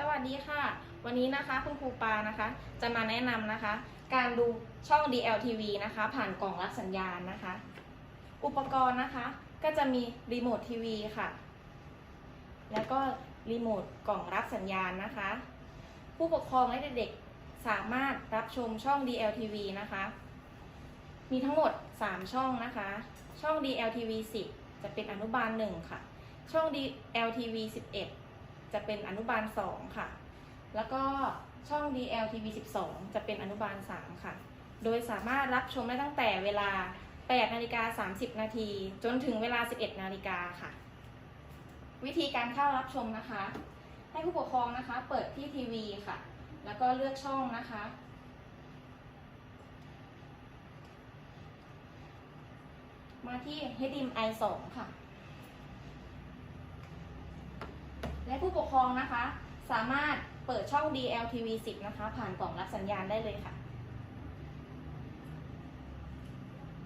สวัสดีค่ะ วันนี้นะคะคุณครูปานะคะ จะมาแนะนำนะคะ การดูช่อง DLTV นะคะ ผ่านกล่องรับสัญญาณนะคะ อุปกรณ์นะคะก็จะมีรีโมททีวีค่ะ แล้วก็รีโมทกล่องรับสัญญาณนะคะ ผู้ปกครองและเด็กๆสามารถรับชมช่อง DLTV นะคะ มีทั้งหมด 3 ช่องนะคะ ช่อง DLTV 10 จะเป็นอนุบาล 1 ค่ะ ช่อง DLTV 11 จะเป็นอนุบาล 2 ค่ะ แล้วก็ช่อง DLTV 12 จะเป็นอนุบาล 3 ค่ะ โดยสามารถรับชมได้ตั้งแต่เวลา 8 นาฬิกา 30 นาที จนถึงเวลา 11 นาฬิกาค่ะ วิธีการเข้ารับชมนะคะ ให้ผู้ปกครองนะคะ เปิดที่ทีวีค่ะ แล้วก็เลือกช่องนะคะ มาที่ HDMI 2 ค่ะ และ ผู้ปกครองนะคะ สามารถเปิดช่อง DLTV 10 นะคะ ผ่านกล่องรับสัญญาณได้เลยค่ะ